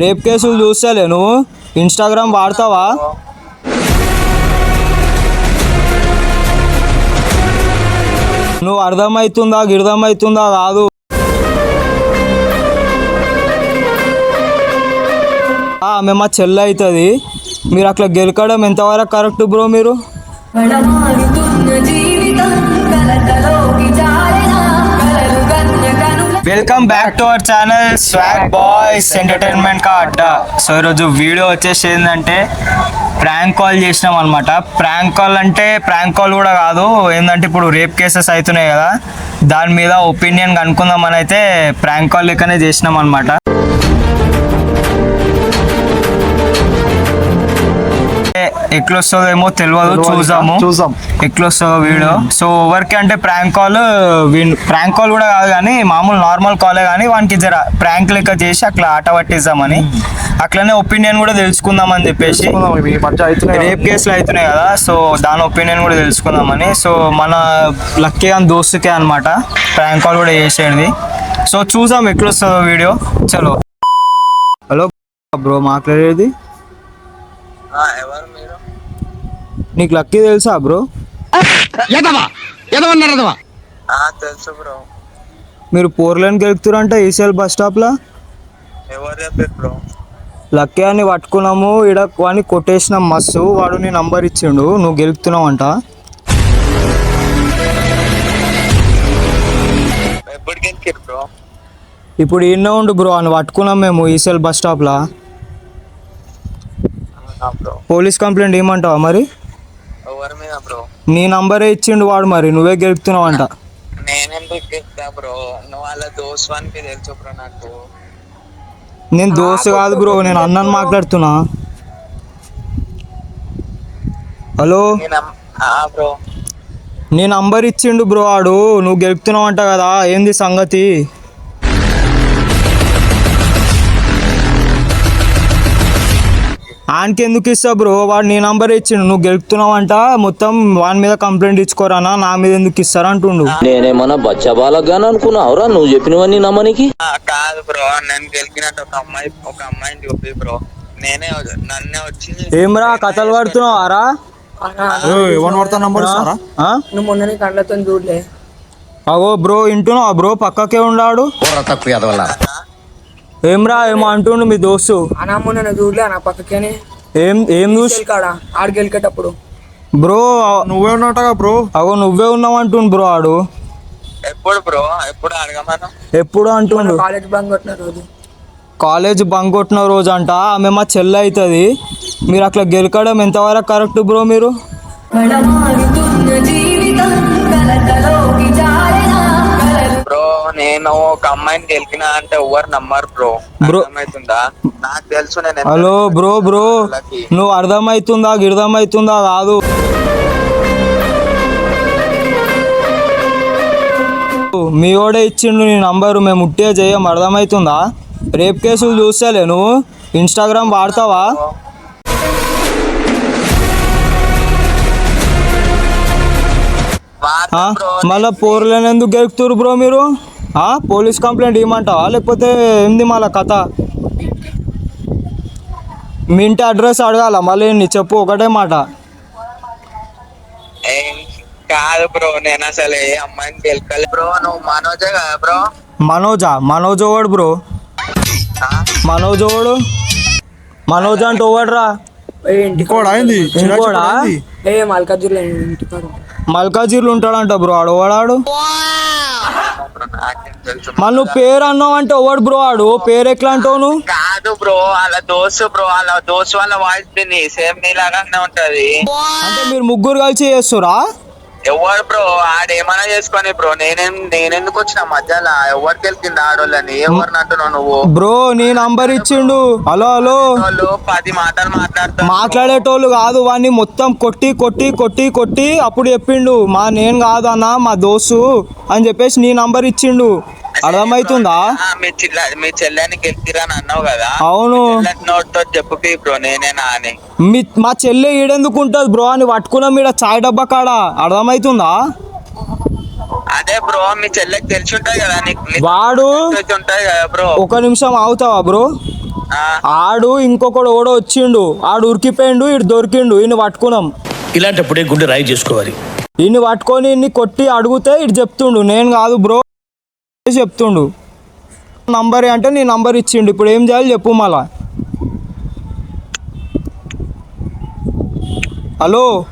Rape కేసులు చూస్తలే నువ్వు? ఇన్స్టాగ్రామ్ వాడతావా? నువ్వు అర్థమవుతుందా గిర్థమవుతుందా కాదు? ఆమె మా చెల్లి అవుతుంది మీరు అట్లా గెలకడం ఎంతవరకు కరెక్ట్ బ్రో మీరు? జీవితం welcome back to our channel swag boys entertainment కా అడ్డా సో ఈరోజు వీడియో వచ్చేసి ఏంటంటే ప్రాంక్ కాల్ చేసినాం అనమాట ప్రాంక్ కాల్ అంటే ప్రాంక్ కాల్ కూడా కాదు ఏంటంటే ఇప్పుడు రేప్ కేసెస్ అవుతున్నాయి కదా. దాని మీద ఒపీనియన్ కనుక్కుందామని అయితే ప్రాంక్ కాల్ లెక్కనే చేసినాం అనమాట ఎట్లా వస్తుందేమో తెలియదు చూద్దాము. చూద్దాం. ఎట్లా వస్తుందో వీడియో సో ఎవరికి అంటే ప్రాంక్ కాల్ ప్రాంక్ కాల్ కూడా కాదు కానీ మామూలు నార్మల్ కాలే కానీ వానికి జర ప్రాంక్ లెక్క చేసి అట్లా ఆట పట్టిద్దామని. అట్లనే ఒపీనియన్ కూడా చెప్పేసి. తెలుసుకుందాం మధ్య అవుతున్నాయి రేప్ కేసులు అవుతున్నాయి కదా సో దాని ఒపీనియన్ కూడా తెలుసుకుందామని. సో మన లక్కీ అని దోస్తుకే అనమాట ప్రాంక్ కాల్ కూడా చేసేది సో చూసాం ఎట్లా వస్తుందో వీడియో. చలో. హలో బ్రో మాట్లాడేది? ఎవరు మీరు? నీకు లక్కీ తెలుసా బ్రో? ఆ తెలుసు బ్రో. మీరు పోర్లైన్కి వెళ్తురంట ఈసీఎల్ బస్ స్టాప్లో? ఎవరు చెప్పారు బ్రో? లక్కీ అని పట్టుకున్నాము ఈడ వాడిని కొట్టేసినాం మస్తు వాడు నీ నంబర్ ఇచ్చిండు నువ్వు గెలుపుతున్నావు అంట ఇప్పుడు ఈయన ఉండు బ్రో అని పట్టుకున్నాం మేము ఈసీఎల్ బస్ స్టాప్లో. పోలీస్ కంప్లైంట్ ఏమంటావా మరి? నీ నంబరే ఇచ్చిండు వాడు మరి నువ్వే గెలుపుతున్నావు అంట నేను దోస్తు కాదు బ్రో నేను అన్నని మాట్లాడుతున్నా. హలో? నీ నంబర్ ఇచ్చిండు బ్రో వాడు. నువ్వు గెలుపుతున్నావు అంట కదా ఏంది సంగతి? ఆయనకి ఎందుకు ఇస్తా బ్రో? వాడు నీ నంబర్ ఇచ్చిండు. నువ్వు గెలుపుతున్నావు అంట మొత్తం వాని మీద కంప్లైంట్ ఇచ్చుకోరానా? నా మీద ఎందుకు ఇస్తారా అంటుండు. నేనేమన్నా బచ్చా బాలగాని అనుకున్నావురా? నువ్వు చెప్పినవన్నీ నమ్మనికి కాదు బ్రో. నేను గెలికినట్టు ఒక అమ్మాయి ఒక అమ్మాయిని చూపి బ్రో. నేనే నన్నే వచ్చి ఏమ్రా? కథలు పడుతున్నావారా? ఎవరిని పడతా నంబర్ ఇస్తారా? ఆ? నువ్వు మొన్ననే కళ్ళతో చూడలే. అగో బ్రో వింటున్నావా బ్రో? పక్కకే ఉన్నాడు ఏమ్రా ఏమో అంటుండు మీ దోస్తు. అన్న మొన్న చూడలే నా పక్కకేనే. ఏం ఏం చూసి కాడ? ఆడికి వెళ్ళేటప్పుడు. బ్రో నువ్వే ఉన్నట్టుగా బ్రో. అగో నువ్వే ఉన్నావు అంటుండు బ్రో ఆడు. ఎప్పుడు బ్రో? ఎప్పుడు అడగమను? ఎప్పుడు అంటుండు? కాలేజ్ బంక్ కొట్టిన రోజు. కాలేజ్ బంక్ కొట్టిన రోజు అంట ఆమె మా చెల్లి అవుతుంది మీరు అట్లా గెలకడం ఎంతవరకు కరెక్ట్ బ్రో మీరు? జీవితం నేను ఒక అమ్మాయిని గెలికిన అంటే ఎవరు నమ్మరు బ్రో. అర్థమవుతుందా? నాకు తెలుసు నేను హలో బ్రో బ్రో. నువ్వు అర్థమవుతుందా గిర్థమవుతుందా? కాదు. మీ ఓడే ఇచ్చిండు నీ నంబరు మేము ఉట్టే చేయం. అర్థమవుతుందా? రేప్ కేసులు చూస్తలే నువ్వు. ఇన్స్టాగ్రామ్ వాడతావా? మళ్ళా పోర్లేని ఎందుకు గెలుపుతురు బ్రో మీరు? ఆ? పోలీస్ కంప్లైంట్ ఇవ్వమంటావా? లేకపోతే ఏంది మళ్ళా కథ? మీ ఇంటి అడ్రస్ అడగాల? మళ్ళీ నీ చెప్పు ఒకటే మాట. కాదు బ్రో నేను అసలు ఏ అమ్మాయిని గెలకలే బ్రో. నువ్వు మనోజే కదా బ్రో? మనోజా? మనోజ్ ఓవడు బ్రో? మనోజ్ ఓవడు మనోజ్ అంటే ఇంకోటి అయింది ఇంకోడా? ఏ మల్కాజుర్లో ఇంటికాడ? మల్కాజీర్లు ఉంటాడంట బ్రో ఆడు ఓడాడు తెలుసు మళ్ళీ నువ్వు పేరు అన్నావు అంటే ఓవడు బ్రో ఆడు? పేరు ఎట్లా అంటావు నువ్వు కాదు బ్రో వాళ్ళ దోస్తు బ్రో వాళ్ళ దోస్తు వాళ్ళ వాయిస్ విని సేమ్ నీలాగానే ఉంటది. అంటే మీరు ముగ్గురు కలిసి చేస్తురా ఎవరు బ్రో? ఆడేమన్నా చేసుకొని బ్రో. నేనేం నేనెందుకు వచ్చిన మధ్యలో? ఎవరికి వెళ్తుంది ఆడోళ్ళని? ఎవరిని అంటున్నావు నువ్వు? బ్రో నీ నంబర్ ఇచ్చిండు. Hello hello. వాళ్ళు పది మాటలు మాట్లాడుతారు. మాట్లాడేటోళ్ళు కాదు వాడిని మొత్తం కొట్టి కొట్టి కొట్టి కొట్టి అప్పుడు చెప్పిండు. మా నేను కాదు అన్న మా దోస్తు అని చెప్పేసి నీ నంబర్ ఇచ్చిండు. అర్థమవుతుందా ఆ, మీ చెల్ల మీ చెల్లెని గెలిచిరా అని అన్నావు కదా. అవును. నోట్తో చెప్పు బ్రో నేనేనా అని. మీ మా చెల్లె ఈడెందుకు ఉంటుంది బ్రో అని పట్టుకున్నాం ఈడ చాయ్ డబ్బా కాడ. అర్థమవుతుందా అదే బ్రో మీ చెల్లెకి తెలిసి ఉంటది కదా నీకు. వాడు కదా బ్రో. ఒక నిమిషం ఆగుతావా బ్రో? ఆ, ఆడు ఇంకొకడు ఓడో వచ్చిండు. ఆడు ఉరికిపోయిండు ఇటు దొరికిండు. ఈయన పట్టుకున్నాం. ఇలాంటప్పుడే గుండె రాయి చేసుకోవాలి. ఈయన్ని పట్టుకొని ఇన్ని కొట్టి అడిగితే ఇటు చెప్తుండు. నేను కాదు బ్రో. చెప్తుండు. నంబర్ అంటే నీ నంబర్ ఇచ్చిండు. ఇప్పుడు ఏం చేయాలి చెప్పు మళ్ళా. హలో.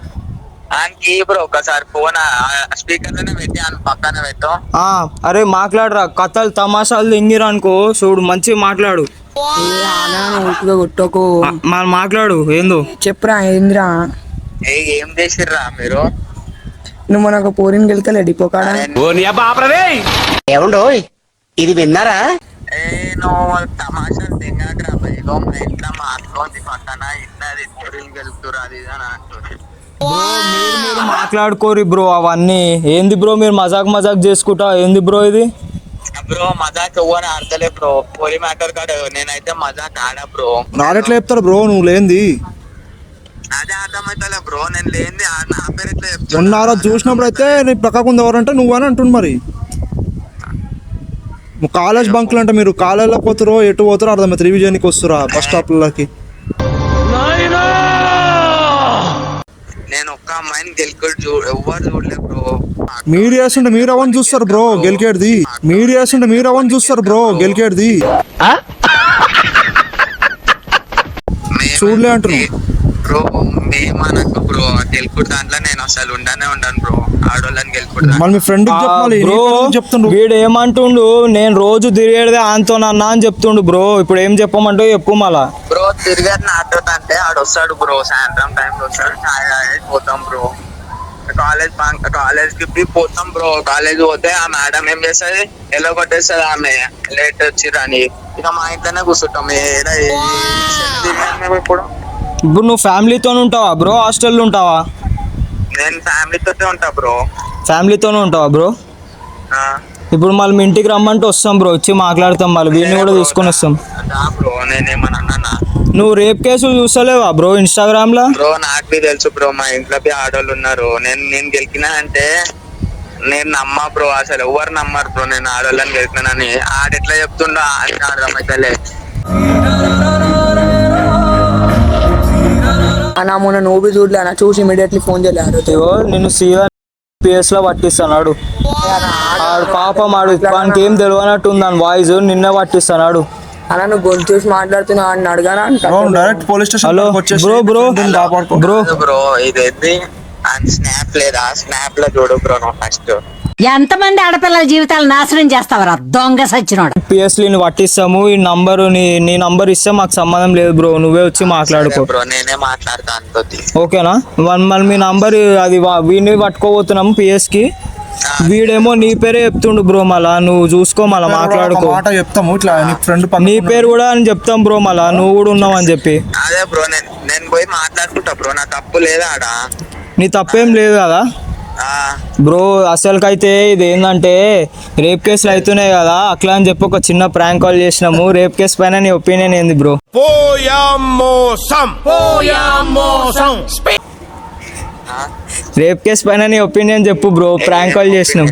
అరే మాట్లాడరా. కథలు తమాషాలు దింగిరా అనుకో. చూడు మంచిగా మాట్లాడు. ఊపిగా కొట్టకు. మాట్లాడు. ఏందో? చెప్పురా ఏందిరా? ఏ ఏం చేసిర్రా మీరు? నువ్వు మనకు పోరిని వెళ్తే డిపోకాడ ఏమండో? ఇది విన్నారా? అని మాట్లాడుకోరి బ్రో అవన్నీ. ఏంది బ్రో మీరు మజాక్ మజాక్ చేసుకుంటా? ఏంది బ్రో ఇది? బ్రో మజాక్ ఎవ్వని ఆడతలే బ్రో. పోలి మ్యాటర్ కాడ నేనైతే మజాక్ ఆడా బ్రో. నాడెట్లా చెప్తారు బ్రో నువ్వు లేంది అదే బ్రో నేను లేనిది ఆ- నా పేరు ఎట్లా చెప్తున్నా? మొన్న ఆ రోజు చూసినప్పుడు అయితే నీ పక్కకుంది ఎవరంటే నువ్వు అని అంటుండు మరి. కాలేజ్ బంకులు అంటే మీరు కాలేజీలో పోతారో ఎటు పోతారో అర్థమవుతుంది రివిజన్కి వస్తురా బస్ స్టాప్లకి. నేను ఒక్క అమ్మాయిని గెలుకుడు ఎవ్వరు చూడలే బ్రో. మీరు చేస్తుంటే మీరు అవన్నీ చూస్తారు బ్రో గెలికేది మీరు చేస్తుంటే మీరు అవన్నీ చూస్తారు బ్రో గెలికేది మేము- చూడలే అంటున్నావు. బ్రో మేమనకు బ్రో గెలుకుడు దాంట్లో నేను అసలు ఉండనే ఉండను బ్రో ఆడోళ్ళని గెలుకుడు మీ ఫ్రెండ్ చెప్పాలి. బ్రో చెప్తుండు. వీడు ఏమంటుండు నేను రోజు తిరిగేదే ఆంతో అన్నా అని చెప్తుండు బ్రో ఇప్పుడు ఏం చెప్పమంటో చెప్పు మళ్ళా. బ్రో తిరిగేది నాతో అంటే ఆడు వస్తాడు బ్రో సాయంత్రం టైంలో వస్తాడు. పోతాం బ్రో కాలేజ్ కాలేజ్కి పోతాం బ్రో కాలేజ్ పోతే ఆ మేడం ఏం చేస్తుంది? ఎలా కొట్టేస్తుంది ఆమె. లేట్ వచ్చిరని ఇక మా ఇంట్లోనే కూర్చుంటాం. ఏడా ఏ- తిరిగాను మేము ఇప్పుడు. ఇప్పుడు నువ్వు ఫ్యామిలీతో ఉంటావా బ్రో? హాస్టల్లో ఉంటావా? నేను ఫ్యామిలీతోనే ఉంటా బ్రో. ఫ్యామిలీతోనే ఉంటావా బ్రో? ఇప్పుడు మళ్ళీ మీ ఇంటికి రమ్మంటే వస్తాం బ్రో వచ్చి మాట్లాడతాం మళ్ళీ. వీడిని కూడా తీసుకొని వస్తాం. బ్రో నేనేమన్నా నువ్వు రేప్ కేసులు చూస్తలేవా బ్రో ఇన్స్టాగ్రామ్లో? బ్రో నాకు తెలుసు బ్రో మా ఇంట్లో ఆడోళ్ళు ఉన్నారు. నేను నేను గెలికినా అంటే నేను నమ్మా బ్రో అసలు ఎవరు నమ్మరు బ్రో? నేను ఆడోళ్ళని గెలికినానని ఆడెట్లా చెప్తుండో అని అర్థమైతలే అన్న మొన్న నువ్వు చూడలే అన్న చూసి ఇమీడియట్లీ ఫోన్ చేయలే ఆ రోజు ఇగో నేను సీవన్ పిఎస్లో పట్టిస్తాడు ఆడు. పాపం ఆడు వానికి ఏం తెలియనట్టు ఉంది దాని వాయిస్ నిన్న పట్టిస్తాడు. అన్న నువ్వు గొంతు చూసి మాట్లాడుతున్నావు అని అడగానా అంట డైరెక్ట్ పోలీస్ స్టేషన్ హలో వచ్చేసి బ్రో బ్రో బ్రో బ్రో ఇదేంది? అని స్నాప్ లేదా? స్నాప్లో చూడు బ్రో ఫస్ట్ ఎంతమంది ఆడపిల్లల జీవితాలు నాశనం చేస్తావరా? దొంగ సచ్చినోడు. పిఎస్ని పట్టిస్తాము ఈ నంబర్ నీ నంబర్ ఇస్తే మాకు సంబంధం లేదు బ్రో నువ్వే వచ్చి మాట్లాడుకో. బ్రో నేనే మాట్లాడతా అంతోటి ఓకేనా? వన్ మళ్ళీ మీ నంబర్ అది వా- వీడిని పట్టుకోబోతున్నాం పిఎస్కి. వీడేమో నీ పేరే చెప్తుండు బ్రో మళ్ళా నువ్వు చూసుకో మళ్ళా మాట్లాడుకో. మాట చెప్తాము ఇట్లా నీ ఫ్రెండ్ నీ పేరు కూడా అని చెప్తాం బ్రో మళ్ళా నువ్వు కూడా ఉన్నావు అని చెప్పి. అదే బ్రో నేను నేను పోయి మాట్లాడుకుంటా బ్రో నా తప్పు లేదా ఆడ? నీ తప్పేం లేదు కదా? బ్రో అసలుకైతే ఇది ఏంటంటే రేప్ కేసులు అవుతున్నాయి కదా అట్లా అని చెప్పి ఒక చిన్న ప్రాంక్ కాల్ చేసినాము. రేప్ కేసు పైన నీ ఒపీనియన్ ఏంది బ్రో? రేప్ కేసు పైన నీ ఒపీనియన్ చెప్పు బ్రో. ప్రాంక్ కాల్ చేసినాం.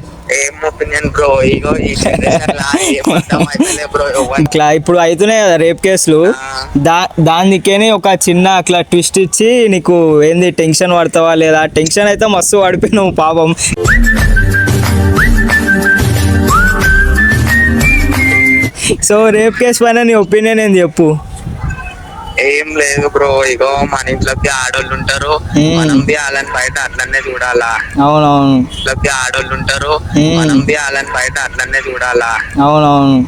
ఒపీనియన్ బ్రో ఇగో ఈ generation లా బ్రో ఇట్లా ఇప్పుడు అవుతున్నాయి కదా రేప్ కేసులు. దా దానికేనే ఒక చిన్న అట్లా ట్విస్ట్ ఇచ్చి నీకు ఏంది టెన్షన్ పడతావా లేదా? టెన్షన్ అయితే మస్తు పడిపోయినావు పాపం. సో రేప్ కేసు పైన నీ ఒపీనియన్ ఏంది చెప్పు. ఏం లేదు బ్రో ఇగో మన ఇంట్లోకి ఆడోళ్ళు ఉంటారు. మనం బి వాళ్ళని బయట అట్లనే చూడాలా? అవునవును. ఇంట్లోకి ఆడోళ్ళు ఉంటారు. మనం బి వాళ్ళని బయట అట్లనే చూడాలా? అవునవును.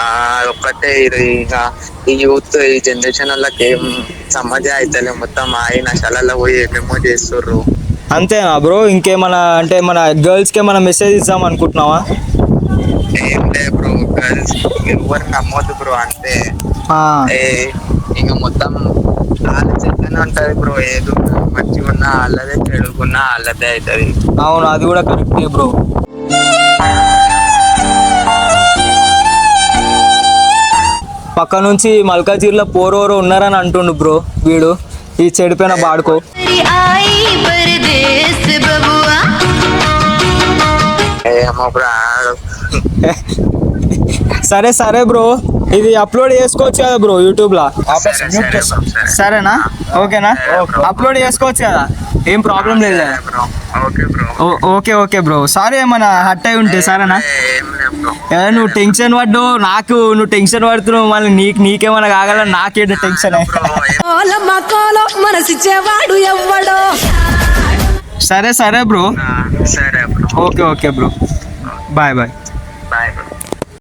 ఆ ఒక్కటే ఇది ఇక. ఈ యూత్ ఈ జనరేషన్ వాళ్ళకి ఏం సమాజం అయితే మొత్తం. ఆయి నశాలలో పోయి ఏమేమో చేస్తుర్రు. అంతేనా బ్రో? ఇంకేమన్నా అంటే మన గర్ల్స్కి ఏమైనా మెసేజ్ ఇద్దాం అనుకుంటున్నావా? ఏం లే బ్రో గర్ల్స్ ఎవరు నమ్మొద్దు బ్రో ఏ ఇక మొత్తం వాళ్ళ చెట్లనే ఉంటది బ్రో ఏదో మంచిగా ఉన్నా వాళ్ళదే చెడుకున్నా వాళ్ళదే అవుతుంది అవును అది కూడా కరెక్టే బ్రో పక్క నుంచి మల్కాజీర్లో పోరోరో ఉన్నారని అంటుండు బ్రో వీడు. ఈ చెడిపోయిన బాడుకో. ఏమో బ్రో సరే సరే బ్రో. ఇది అప్లోడ్ చేసుకోవచ్చు కదా బ్రో bro, సరే సరేనా? ఓకేనా? అప్లోడ్ చేసుకోవచ్చు కదా? ఏం ప్రాబ్లం లేదు కదా? Bro. Okay okay okay bro. Sorry ఏమన్నా హట్ అయి ఉంటే సరేనా? నువ్వు టెన్షన్ పడ్డు నాకు నువ్వు టెన్షన్ పడుతున్నావు మళ్ళీ నీకు నీకేమైనా కాగల నాకేంటి టెన్షన్ బ్రో మనసిచ్చేవాడు ఎవ్వడో. సరే సరే బ్రో. సరే bro. Okay okay bro. Bye bye.